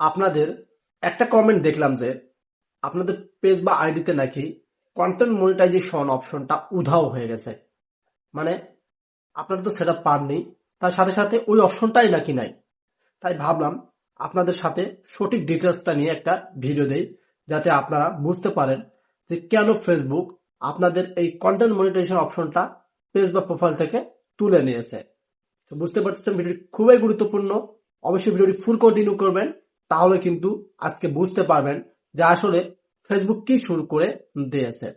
আপনাদের একটা কমেন্ট দেখলাম যে আপনাদের পেজ বা আইডিতে নাকি কন্টেন্ট মনিটাইজেশন অপশনটা উধাও হয়ে গেছে। মানে আপনারা তো সেটা পাননি, তার সাথে সাথে ওই অপশনটাই নাকি নাই। তাই ভাবলাম আপনাদের সাথে সঠিক ডিটেলসটা নিয়ে একটা ভিডিও দেই, যাতে আপনারা বুঝতে পারেন যে কেন ফেসবুক আপনাদের এই কন্টেন্ট মনিটাইজেশন অপশনটা পেজ বা প্রোফাইল থেকে তুলে নিয়েছে। তো বুঝতে পারছেন, ভিডিওটি খুবই গুরুত্বপূর্ণ। অবশ্যই ভিডিওটি ফুল কন্টিনিউ করবেন। তাহলে কিন্তু আজকে বুঝতে পারবেন যে আসলে ফেসবুক কি শুরু করে দিয়েছে।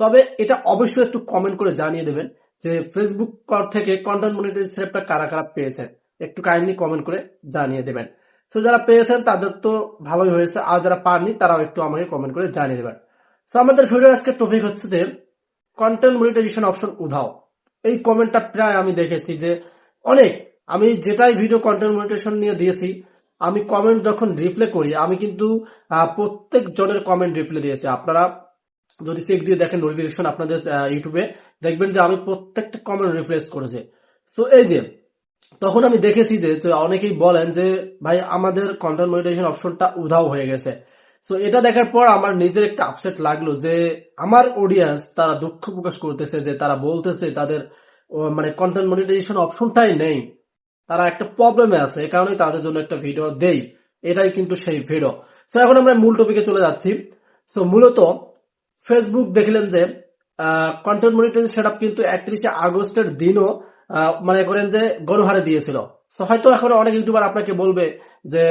তবে এটা অবশ্যই একটু কমেন্ট করে জানিয়ে দেবেন যে ফেসবুক থেকে কন্টেন্ট মনিটাইজেশনটা কারা কারা পেয়েছেন একটু কাইন্ডলি কমেন্ট করে জানিয়ে দেবেন। তো যারা পেয়েছেন তাদের তো ভালোই হয়েছে, আর যারা পাননি তারাও একটু আমাকে কমেন্ট করে জানিয়ে দেবেন। তো আমাদের ভিডিওর আজকে টপিক হচ্ছে যে কন্টেন্ট মনিটাইজেশন অপশন উধাও। এই কমেন্টটা প্রায় আমি দেখেছি যে অনেক। আমি যেটাই ভিডিও কন্টেন্ট মনিটাইজেশন নিয়ে দিয়েছি আমি কমেন্ট যখন রিপ্লে করি, আমি কিন্তু প্রত্যেক জনের কমেন্ট রিপ্লে দিয়েছি আপনারা যদি চেক দিয়ে দেখেন নোটিফিকেশন আপনাদের ইউটিউবে দেখবেন যে আমি প্রত্যেকটা কমেন্ট রিপ্লেস করেছি। সো এই যে, তখন আমি দেখেছি যে অনেকেই বলেন যে, ভাই, আমাদের কন্টেন্ট মনিটাইজেশন অপশনটা উধাও হয়ে গেছে। তো এটা দেখার পর আমার নিজের একটা আপসেট লাগল যে, আমার অডিয়েন্স তারা দুঃখ প্রকাশ করতেছে যে, তারা বলতেছে তাদের মানে কন্টেন্ট মনিটাইজেশন অপশনটাই নেই। তারা একটা প্রবলেমে আছে এই কারণেই তাদের জন্য একটা ভিডিও দেই। এটাই কিন্তু সেই ভিডিও তো এখন আমরা মূল টপিকে চলে যাচ্ছি। তো মূলত ফেসবুক দেখলেন যে কন্টেন্ট মনিটাইজেশন সেটআপ কিন্তু একত্রিশে আগস্টের দিনও মনে করেন যে গণহারে দিয়েছিল। তো হয়তো এখন অনেক ইউটিউবার আপনাকে বলবে যে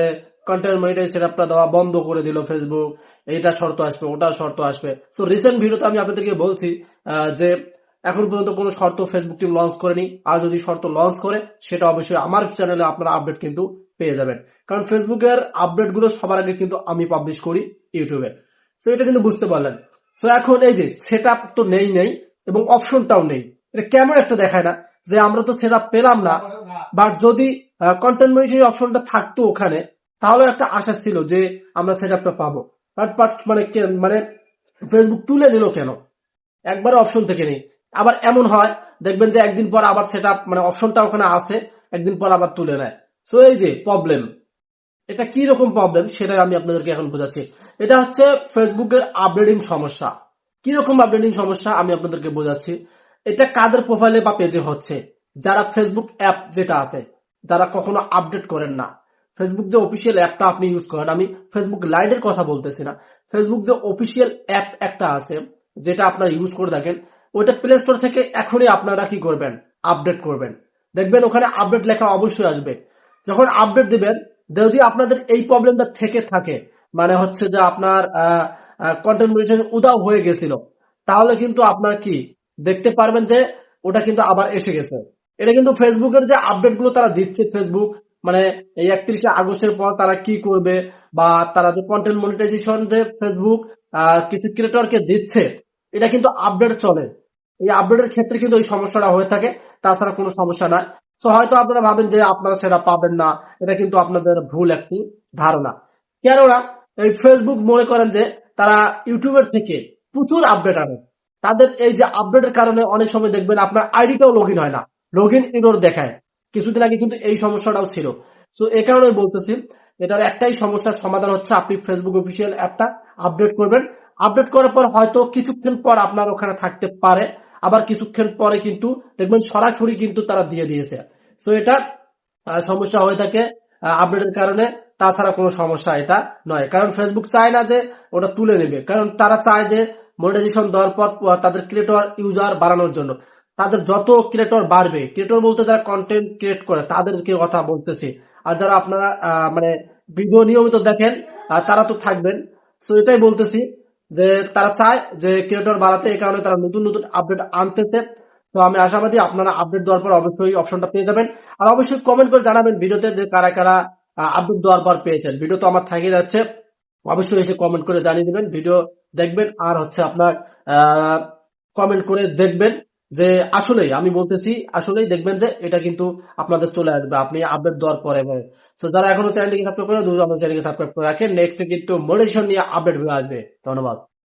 কন্টেন্ট মনিটাইজ সেটআপটা দেওয়া বন্ধ করে দিল ফেসবুক এইটা শর্ত আসবে, ওটা শর্ত আসবে। তো রিসেন্ট ভিডিওতে আমি আপনাদেরকে বলছি যে এখন পর্যন্ত কোনো শর্ত ফেসবুক টিম লঞ্চ করেনি। আর যদি শর্ত লঞ্চ করে, সেটা অবশ্যই আমার চ্যানেলে আপনারা আপডেট কিন্তু পেয়ে যাবেন। কারণ ফেসবুকের আপডেটগুলো সবার আগে কিন্তু আমি পাবলিশ করি ইউটিউবে তো এটা কিন্তু বুঝতে পারলেন। তো এখন এই যে সেট তো নেই নেই এবং অপশনটাও নেই। এটা কেমন একটা দেখায় না? যে আমরা তো সেট পেলাম না। বাট যদি কন্টেন্ট মনিটরিং অপশনটা থাকতো ওখানে তাহলে একটা আশা ছিল যে আমরা সেট আপটা পাবো বাট মানে মানে ফেসবুক তুলে নিল কেন? একবার অপশন থেকে নেই। আবার এমন হয়, দেখবেন যে একদিন পর আবার সেটা মানে অপশনটা ওখানে আছে, একদিন পর আবার তুলে নেয়। সো এই যে প্রবলেম এটা কি রকম প্রবলেম সেটাই আমি আপনাদেরকে এখন বোঝাচ্ছি। এটা হচ্ছে ফেসবুকের আপডেটিং সমস্যা। কি রকম আপডেটিং সমস্যা আমি আপনাদেরকে বোঝাচ্ছি? এটা কাদের প্রোফাইলে বা পেজে হচ্ছে? যারা ফেসবুক অ্যাপ যেটা আছে যারা কখনো আপডেট করেন না। ফেসবুক যে অফিসিয়াল অ্যাপটা আপনি ইউজ করেন, আমি ফেসবুক লাইটের কথা বলতেছি না। ফেসবুক যে অফিসিয়াল অ্যাপ একটা আছে, যেটা আপনার ইউজ করে থাকেন ওইটা প্লে স্টোর থেকে এখনই আপনারা কি করবেন? আপডেট করবেন। দেখবেন ওখানে আপডেট লেখা অবশ্যই আসবে। যখন আপডেট দিবেন, যদি আপনাদের এই প্রবলেমটা থেকে থাকে মানে হচ্ছে যে আপনার কন্টেন্ট মনিটরিং উদাও হয়ে গেছিল, তাহলে কিন্তু আপনার কি, দেখতে পারবেন যে ওটা কিন্তু আবার এসে গেছে। এটা কিন্তু ফেসবুকের যে আপডেটগুলো তারা দিচ্ছে ফেসবুক মানে এই একত্রিশে আগস্টের পর তারা কি করবে, বা তারা যে কন্টেন্ট মনিটাইজেশন যে ফেসবুক কিছু ক্রিয়েটরকে দিচ্ছে, এটা কিন্তু আপডেট চলে। এই আপডেটের ক্ষেত্রে কিন্তু এই সমস্যাটা হয়ে থাকে, তাছাড়া কোনো সমস্যা নাই তো হয়তো আপনারা ভাবেন যে আপনারা সেটা পাবেন না, এটা কিন্তু আপনাদের ভুল একটি ধারণা। কেননা, এই ফেসবুক মনে করেন যে তারা ইউটিউবের থেকে প্রচুর আপডেট আনে। তাদের এই যে আপডেটের কারণে অনেক সময় দেখবেন আপনার আইডিটাও লগ হয় না। লগ ইন ইনোর দেখায়। কিছুদিন আগে কিন্তু এই সমস্যাটাও ছিল। তো এ কারণে বলতেছি, এটার একটাই সমস্যার সমাধান হচ্ছে আপনি ফেসবুক অফিসিয়াল অ্যাপটা আপডেট করবেন। আপডেট করার পর হয়তো কিছুক্ষণ পর আপনার ওখানে থাকতে পারে। আবার কিছুক্ষণ পরে কিন্তু দেখবেন সরাসরি কিন্তু তারা দিয়ে দিয়েছে। তো এটা সমস্যা হয়ে থাকে আপডেটের কারণে। তাছাড়া কোনো সমস্যা এটা নয়। কারণ ফেসবুক চায় না যে ওটা তুলে নেবে। কারণ তারা চায় যে মনিটাইজেশন দেওয়ার পর তাদের ক্রিয়েটর ইউজার বাড়ানোর জন্য। তাদের যত ক্রিয়েটর বাড়বে ক্রিয়েটর বলতে যারা কন্টেন্ট ক্রিয়েট করে, তাদেরকে কথা বলতেছি। আর যারা আপনারা মানে ভিডিও নিয়মিত দেখেন তারা তো থাকবেন। তো এটাই বলতেছি যে তারা চায় যে ক্রিয়েটর বাড়াতে, এই কারণে তারা নতুন নতুন আপডেট আনতেছে। তো আমি আশাবাদী আপনারা আপডেট দেওয়ার পর অবশ্যই অপশনটা পেয়ে যাবেন। আর অবশ্যই কমেন্ট করে জানাবেন ভিডিওতে যে কারা কারা আপডেট দেওয়ার পর পেয়েছেন। ভিডিও তো আমার থাকে যাচ্ছে। অবশ্যই এসে কমেন্ট করে জানিয়ে দেবেন, ভিডিও দেখবেন, আর হচ্ছে আপনার কমেন্ট করে দেখবেন। যে আসলেই, আমি বলতেছি, আসলেই দেখবেন যে এটা কিন্তু আপনাদের চলে আসবে। আপনি আপডেট দেওয়ার পরে তো যারা এখনও চ্যানেলটিকে সাবস্ক্রাইব করে দ্রুত আমাদের চ্যানেলকে সাবস্ক্রাইব করে রাখেন। নেক্সট কিন্তু মোটিভেশন নিয়ে আপডেট হয়ে আসবে। ধন্যবাদ।